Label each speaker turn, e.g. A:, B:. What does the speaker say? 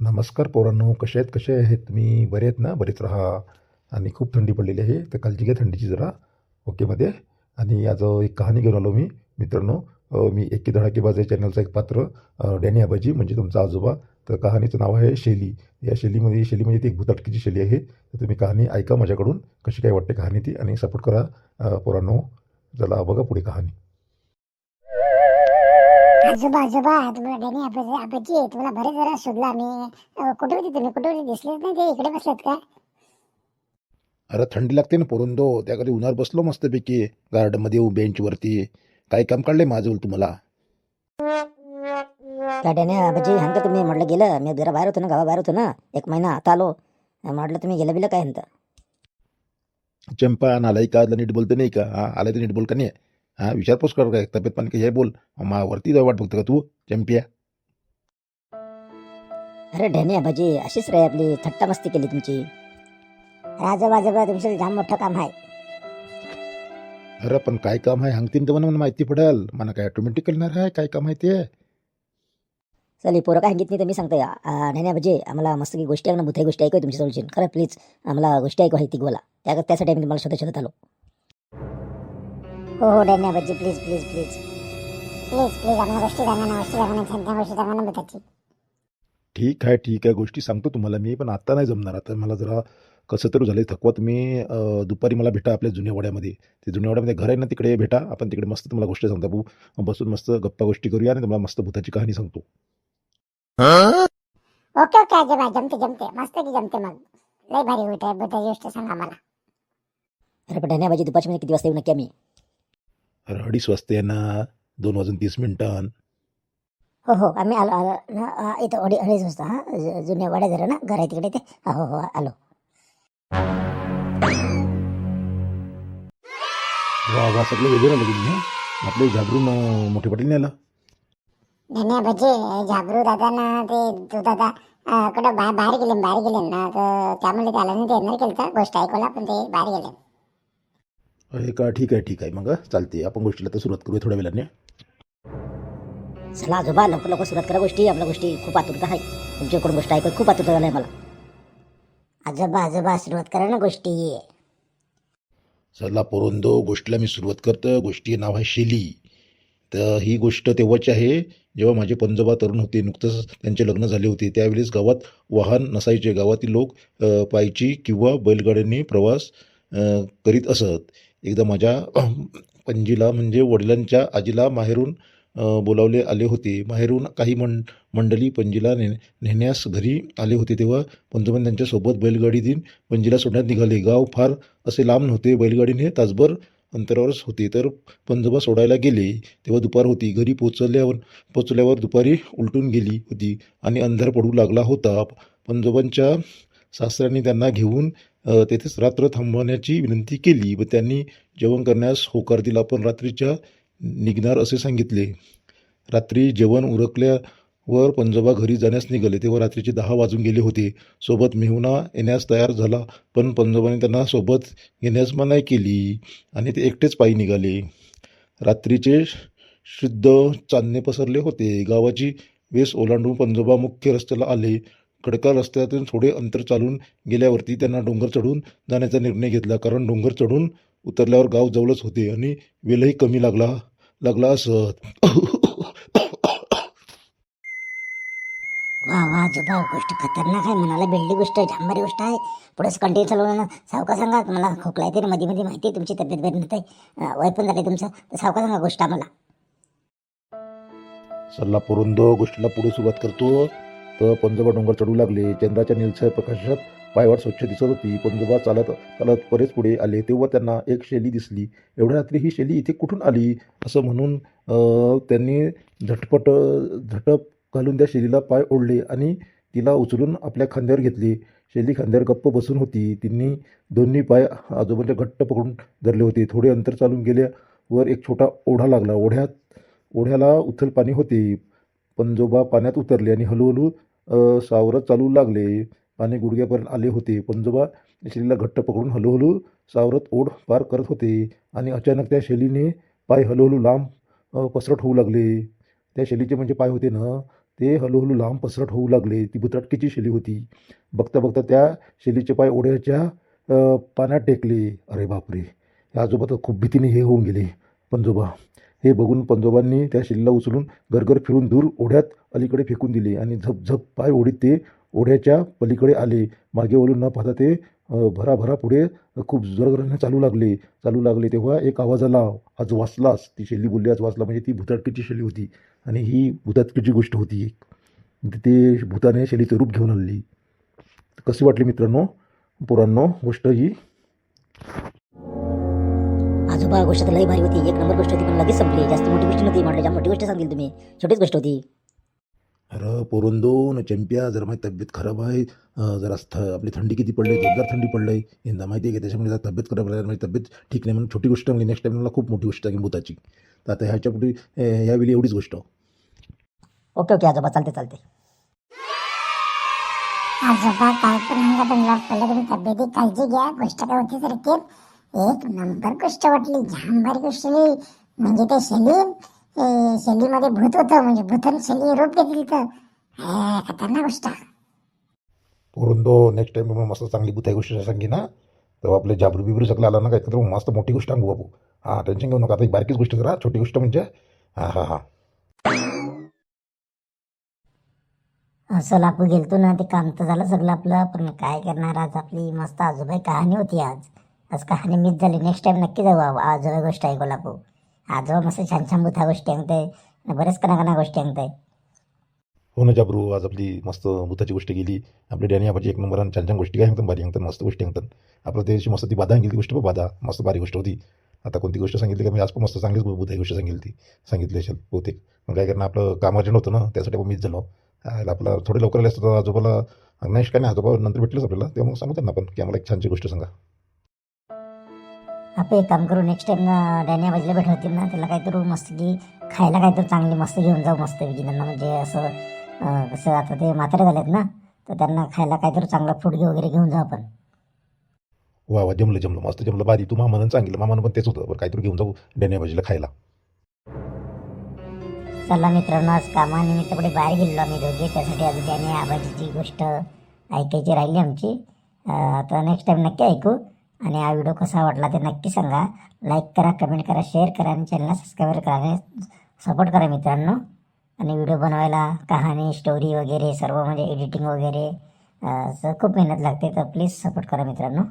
A: नमस्कार पोरांनो कसे आहेत कसे आहेत? तुम्ही बरे आहेत ना? बरेच राहा. आणि खूप थंडी पडलेली आहे तर काळजी घ्या थंडीची जरा. ओकेमध्ये आणि आज एक कहाणी घेऊन आलो मी मित्रांनो. मी एकी धडाकेबाज या चॅनलचा एक पात्र डॅनी आबाजी म्हणजे तुमचा आजोबा. तर कहाणीचं नाव आहे शेली. या शैलीमध्ये शैली म्हणजे ती एक भूताटकीची शैली आहे. तर तुम्ही कहाणी ऐका माझ्याकडून. कशी काय वाटते कहाणी ती आणि सपोर्ट करा पोरांनो. चला बघा पुढे कहाणी.
B: आजोबा आजोबा तुम्हाला डॅनी आबाजी आबाजी आहे तुम्हाला बरेच जरा शोधला अं, कुठे होते तुम्ही? कुठे होते? दिसलेच नाही ते. इकडे बसलेत काय?
A: अरे थंडी लागते ना पोरुंदो त्याकडे उन्हावर बसलो मस्तपैकी. गार्डनमध्ये बेंचवरती. काय काम काढलंय माझं तुम्हाला?
C: काय डॅने आबाजी हंत तुम्ही. म्हटलं गेलं. मी जरा बाहेर होतो ना गावाबाहेर होतो ना. एक महिना आता आलो. म्हटलं तुम्ही गेलं बिलं काय हंत?
A: चंपा नालाय का नीट बोलते नाही का? हा आलाय तर नीट बोल का नाही. हा विचारपूस कर काय? तब्येत पाणी काय हे बोल. मा वरती जाऊ वाट बघतो का तू? चंपिया.
C: अरे डॅने आबाजी अशीच रे आपली थट्टा मस्ती केली तुमची.
B: आजोबा तुमचं जाम मोठं काम आहे.
A: अरे पण काय काम आहे? सांगतीन तर मला माहिती पडेल. मला काय ऑटोमॅटिक करणार आहे? काय काम आहे ते?
C: चल ही पोरं काय सांगित नाही तर मी सांगतोय. डॅने आबाजी आम्हाला मस्त की गोष्टी आहे ना भूताई गोष्टी ऐकू तुमच्या जवळची खरं प्लीज आम्हाला गोष्टी ऐकू आहे ती बोला त्या त्यासाठी आम्ही तुम्हाला शोधत शोधत आलो.
B: हो हो Danny Abaji please please please please please आम्हाला गोष्टी सांगा ना गोष्टी सांगा ना छान छान गोष्टी सांगा ना
A: ठीक आहे ठीक आहे. गोष्टी सांगतो तुम्हाला मी पण आता नाही जमणार. आता मला जरा कसं तरी झालं थकवा तुम्ही अं, दुपारी मला भेटा आपल्या जुन्या वाड्यामध्ये. ते जुन्या वाड्यामध्ये घर आहे ना तिकडे भेटा. आपण तिकडे मस्त तुम्हाला गोष्टी सांगता. भाऊ बसून मस्त गप्पा गोष्टी करूया आणि तुम्हाला मस्त भूताची कहाणी सांगतो.
B: ओके ओके आजोबा जमते जमते. मस्त की जमते मग. लय भारी होत आहे भूताची गोष्ट सांगा मला
C: अरे पण आबाजी दुपारच्या मध्ये किती वाजता येऊ नक्की आम्ही?
A: अडीच वाजता ना दोन वाजून तीस मिनिटां.
B: हो हो आम्ही आलो आलो ना इथं अडी अडीच वाजता हा जुन्या वाड्या जरा ना घर आहे तिकडे ते. हो हो आलो.
A: वा वा सगळे वेगळे आलं तुम्ही हं? आपले घाबरून अं, मोठे पाटील नाही आला
B: धन्य भजे झाबरू दादा ना ते तू दादा अं, कुठं बाहेर बाहेर गेले बाहेर गेले ना तर त्यामुळे ते आलं नाही ते येणार केलं का गोष्ट ऐकवला पण ते बाहेर गेले.
A: अरे का ठीक आहे ठीक आहे. मग हं, चालते आपण गोष्टीला तर सुरुवात करूया थोड्या वेळाने.
C: चला आजोबा लवकर लवकर सुरुवात करा गोष्टी. आपल्या गोष्टी खूप आतुरता आहे. तुमच्याकडून गोष्ट ऐकत खूप आतुरता झाली आहे मला.
B: आजोबा आजोबा सुरुवात करा ना गोष्टी.
A: चला पोरोंदो गोष्टीला मी सुरुवात करतो गोष्टी नाव आहे शेली. तर ही गोष्ट तेव्हाची आहे जेव्हा माझे पंजोबा तरुण होते नुकतंच त्यांचे लग्न झाले होते. त्यावेळेस गावात वाहन नसायचे. गावातील लोक अ, पायी किंवा बैलगाड्यांनी प्रवास करीत असत. एकदा माझ्या पणजीला म्हणजे वडिलांच्या आजीला माहेरून बोलावले आले होते. माहेरून काही मं मंडळी पणजीला ने नेण्यास घरी आले होते. तेव्हा पंजोबन त्यांच्यासोबत बैलगाडी देऊन पणजीला सोडण्यात निघाले. गाव फार असे लांब नव्हते. बैलगाडीने तासभर अंतरावरच होते. तर पंजोबा सोडायला गेले. तेव्हा दुपार होती. घरी पोचल्यावर पोचल्यावर दुपारी उलटून गेली होती आणि अंधार पडू लागला होता. पंजोबांच्या सासऱ्यांनी त्यांना घेऊन तेथेच रात्र थांबवण्याची विनंती केली व त्यांनी जेवण करण्यास होकार दिला. पण रात्रीच्या निघणार असे सांगितले. रात्री जेवण उरकल्यावर पंजोबा घरी जाण्यास निघाले. तेव्हा रात्रीचे दहा वाजून गेले होते. सोबत मेहुणा येण्यास तयार झाला पण पंजोबाने त्यांना सोबत घेण्यास मनाई केली आणि ते एकटेच पायी निघाले. रात्रीचे शुद्ध चांदणे पसरले होते. गावाची वेस ओलांडून पंजोबा मुख्य रस्त्याला आले. खडका रस्त्यातून थोडे अंतर चालून गेल्यावरती त्यांना डोंगर चढून जाण्याचा निर्णय घेतला. कारण डोंगर चढून उतरल्यावर गाव जवळच होते आणि वेलही कमी लागला लागला असत.
B: वा वा आजोबा गोष्ट खतरनाक आहे मनाला भिडली गोष्ट आहे जांभारी गोष्ट आहे. पुढे कंटिन्यू चालवलं ना सावका सांगा मला खोकला येते मध्ये मध्ये माहिती आहे तुमची तब्येत बरी नव्हते. वय पण झाले तुमचं. तर सावका सांगा गोष्ट आम्हाला.
A: सल्ला पोरुंदो गोष्टीला पुढे सुरुवात करतो. तर पंजोबा डोंगर चढू लागले. चंद्राच्या निलसर प्रकाशात पायवाट स्वच्छ दिसत होती. पंजोबा चालत चालत बरेच पुढे आले. तेव्हा त्यांना एक शेली दिसली. एवढ्या रात्री ही शेली इथे कुठून आली? असं म्हणून त्यांनी झटपट झटप घालून त्या शेलीला पाय ओढले आणि तिला उचलून आपल्या खांद्यावर घेतले. शेली खांद्यावर गप्प बसून होती. तिने दोन्ही पाय आजोबांच्या घट्ट पकडून धरले होते. थोडे अंतर चालून गेल्यावर एक छोटा ओढा लागला. ओढ्यात ओढ्याला उथल पाणी होते. पंजोबा पाण्यात उतरले आणि हळूहळू सावरत चालू लागले. पाणी गुडघ्यापर्यंत आले होते. पंजोबा शेलीला घट्ट पकडून हळूहळू सावरत ओढ पार करत होते आणि अचानक त्या शेलीने पाय हळूहळू लांब पसरट होऊ लागले. त्या शेलीचे म्हणजे पाय होते ना ते हळूहळू लांब पसरट होऊ लागले. ती भुतटकीची शेली होती. बघता बघता त्या शेलीचे पाय ओढ्याच्या पाण्यात टेकले. अरे बापरे! या आजोबा तर खूप भीतीने हे होऊन गेले. पंजोबा हे बघून पंजोबांनी त्या शिल्ला उचलून घरघर फिरून दूर ओढ्यात अलीकडे फेकून दिले आणि झपझप पाय ओढीत ते ओढ्याच्या पलीकडे आले. मागे वळून न पाहता ते भराभरा पुढे खूप जोरजोराने चालू लागले. चालू लागले तेव्हा एक आवाज आला. आज वाचलास. ती शैली बोलली आज वाचला. म्हणजे ती भुताटकीची शेली होती आणि ही भुताटकीची गोष्ट होती एक. ते भूताने शेलीचं रूप घेऊन आलेली कशी वाटली मित्रांनो पोरांनो गोष्ट ही?
C: आजोबा गोष्ट तर लई भारी होती. एक नंबर गोष्ट होती पण लगेच संपली. जास्त मोठी गोष्ट नव्हती म्हटलं. जाम मोठी गोष्ट सांगितली तुम्ही. छोटीच गोष्ट होती.
A: अरे पोरोंदो न चंप्या जरा माझी तब्येत खराब आहे. जरा थ आपली थंडी किती पडली जोरदार थंडी पडली. यंदा माहिती आहे की त्याच्यामुळे जरा तब्येत खराब आहे माझी तब्येत ठीक नाही म्हणून छोटी गोष्ट म्हणजे नेक्स्ट टाइम मला खूप मोठी गोष्ट आहे भूताची. तर आता ह्याच्या पुढे अं, यावेळी एवढीच गोष्ट.
C: ओके ओके आजोबा चालते चालते.
B: आजोबा काय पण तुम्ही तब्येती काळजी घ्या. गोष्ट काय होती ते एक नंबर गोष्ट वाटली. भारी गोष्ट. म्हणजे ते शेली ए, शेलीमध्ये भूत होतं. म्हणजे भूतन शेली रूप घेतली तर. हे, खतरनाक गोष्ट.
A: पोरोंदो नेक्स्ट टाइम मग मस्त चांगली भूताई गोष्ट सांगी ना तेव्हा आपले जाबरू बिबरू सगळं आला ना काय तर मस्त मोठी गोष्ट सांगू बाबू हां टेन्शन घेऊ नका. आता ही बारकीच गोष्ट करा. छोटी गोष्ट म्हणजे हां हां हां.
B: असं लापू गेलतो ना ते काम तर झालं सगळं आपलं. पण काय करणार आज आपली मस्त आजोबाई कहाणी होती आज. आज कहाणी मिस झाली. नेक्स्ट टाईम नक्की जाऊ आजोबा गोष्ट ऐकू लागू. आजोबा मस्त छान छान बुथा गोष्टी सांगताय बरेच कना कना गोष्टी सांगताय
A: हो ना जाबरू. आज आपली मस्त भूताची गोष्ट गेली. आपली डॅनी आबाची एक नंबर आणि छान छान गोष्टी काय सांगतात? भारी सांगतात. मस्त गोष्टी सांगतात. आपल्या त्याची मस्त ती बाधा गेली गोष्ट पण बाधा. मस्त भारी गोष्ट होती. आता कोणती गोष्ट सांगितली का? मी आज पण मस्त चांगलीच भूताई गोष्ट सांगितली ती. सांगितली असेल बहुतेक. मग काय करणं आपलं काम अर्जंट होतं ना. त्यासाठी आपण मिस झालो. आपला थोडे लवकर आले असतं तर आजोबाला नाही काय नाही आजोबा नंतर भेटलंच आपल्याला. तेव्हा मग सांगू त्यांना आपण की आम्हाला एक छानशी गोष्ट सांगा.
B: आपण एक काम करू नेक्स्ट टाइम डॅनिया बाजूला भेट होतील ना त्याला काहीतरी मस्त की खायला काहीतरी चांगली मस्त घेऊन जाऊ मस्त पैकी त्यांना म्हणजे असं कसं आता ते म्हातारे झालेत ना तर त्यांना खायला काहीतरी चांगलं फुडगे वगैरे घेऊन जाऊ आपण.
A: वा वा जमलं जमलं मस्त जमलं. भारी तू मामानं सांगितलं. मामानं पण तेच होतं बरं काहीतरी घेऊन जाऊ डॅनी भाजीला खायला.
B: चला मित्रांनो आज कामानिमित्त कुठे बाहेर गेलेलो आम्ही दोघे त्यासाठी अजून त्याने आबाजीची गोष्ट ऐकायची राहिली आमची. आता नेक्स्ट टाइम नक्की ऐकू. आणि हा व्हिडिओ कसा वाटला ते नक्की सांगा. लाईक करा कमेंट करा शेअर करा आणि चॅनलला सबस्क्राईब करा. आणि सपोर्ट करा मित्रांनो. आणि व्हिडिओ बनवायला कहाणी स्टोरी वगैरे सर्व म्हणजे एडिटिंग वगैरे खूप मेहनत लागते. तर प्लीज सपोर्ट करा मित्रांनो.